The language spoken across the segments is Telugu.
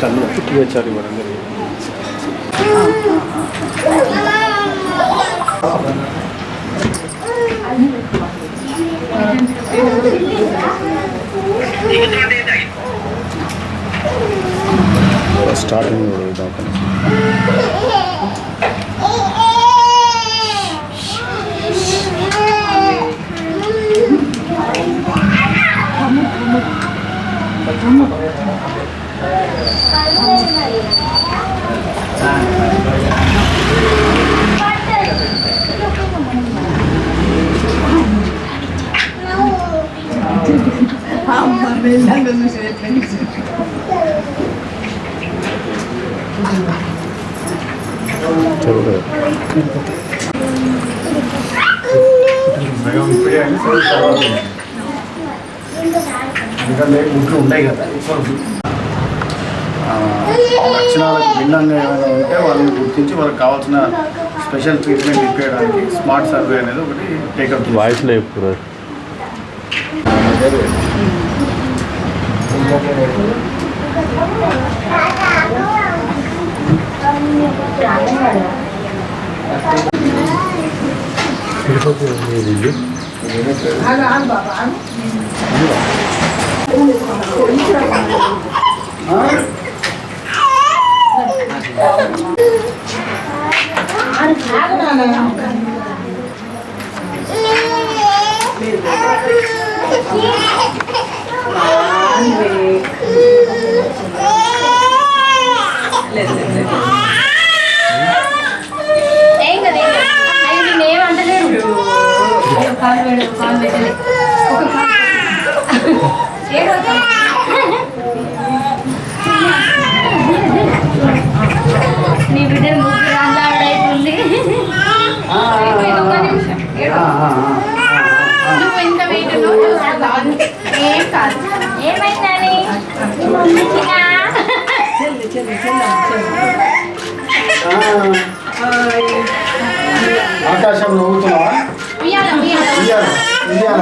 టన్ను టీహెచ్ఆర్ వరంగల్ స్టార్టింగ్ దవాఖాన ఇంకా ఉన్నాయి కదా లక్షణాలకు భిన్నంగా ఏమైనా ఉంటే వాళ్ళని గుర్తించి వాళ్ళకి కావాల్సిన స్పెషల్ ట్రీట్మెంట్ ఇప్పించడానికి స్మార్ట్ సర్వే అనేది ఒకటి టేకప్ వాయిస్లో చెప్తున్నారు తిరుపతి కాలు పెడు, ఒక కాలు పెట్టలే. ఆకాశం నవ్వుతున్నావా? ఉయ్యాల ఉయ్యాల. ఇయ్యాల ఇయ్యాల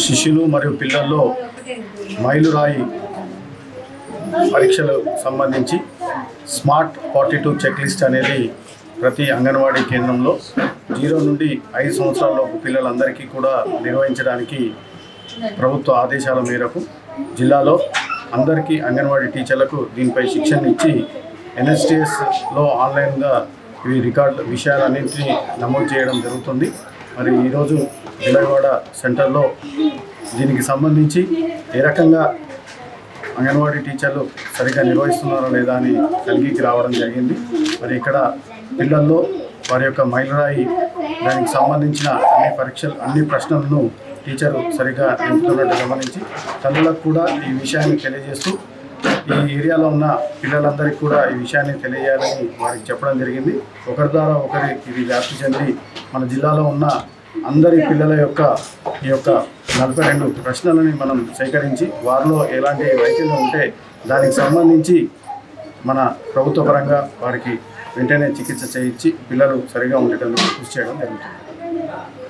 శిశువులు మరియు పిల్లల్లో మైలురాయి పరీక్షలు సంబంధించి smart forty two check list అనేది ప్రతి అంగన్వాడీ కేంద్రంలో జీరో నుండి ఐదు సంవత్సరాలలోపు పిల్లలందరికీ కూడా నిర్వహించడానికి ప్రభుత్వ ఆదేశాల మేరకు జిల్లాలో అందరికీ అంగన్వాడీ టీచర్లకు దీనిపై శిక్షణ ఇచ్చి ఎన్ఎస్టీఎస్లో ఆన్లైన్గా ఇవి రికార్డు విషయాలన్నింటినీ నమోదు చేయడం జరుగుతుంది. మరి ఈరోజు విలయవాడ సెంటర్లో దీనికి సంబంధించి ఏ రకంగా అంగన్వాడీ టీచర్లు సరిగ్గా నిర్వహిస్తున్నారా లేదా అని కలిగికి రావడం జరిగింది. మరి ఇక్కడ పిల్లల్లో వారి యొక్క మైలురాయి దానికి సంబంధించిన అన్ని పరీక్షలు అన్ని ప్రశ్నలను టీచరు సరిగా నింపుతున్నట్టు గమనించి తల్లులకు కూడా ఈ విషయాన్ని తెలియజేస్తూ ఈ ఏరియాలో ఉన్న పిల్లలందరికీ కూడా ఈ విషయాన్ని తెలియజేయాలని వారికి చెప్పడం జరిగింది. ఒకరి ద్వారా ఒకరి ఇది వ్యాప్తి చెంది మన జిల్లాలో ఉన్న అందరి పిల్లల యొక్క ఈ యొక్క నలభై రెండు ప్రశ్నలని మనం సేకరించి వారిలో ఎలాంటి వైకల్యం ఉంటే దానికి సంబంధించి మన ప్రభుత్వ పరంగా వారికి వెంటనే చికిత్స చేయించి పిల్లలు సరిగా ఉండేటందుకు కృషి చేయడం జరుగుతుంది.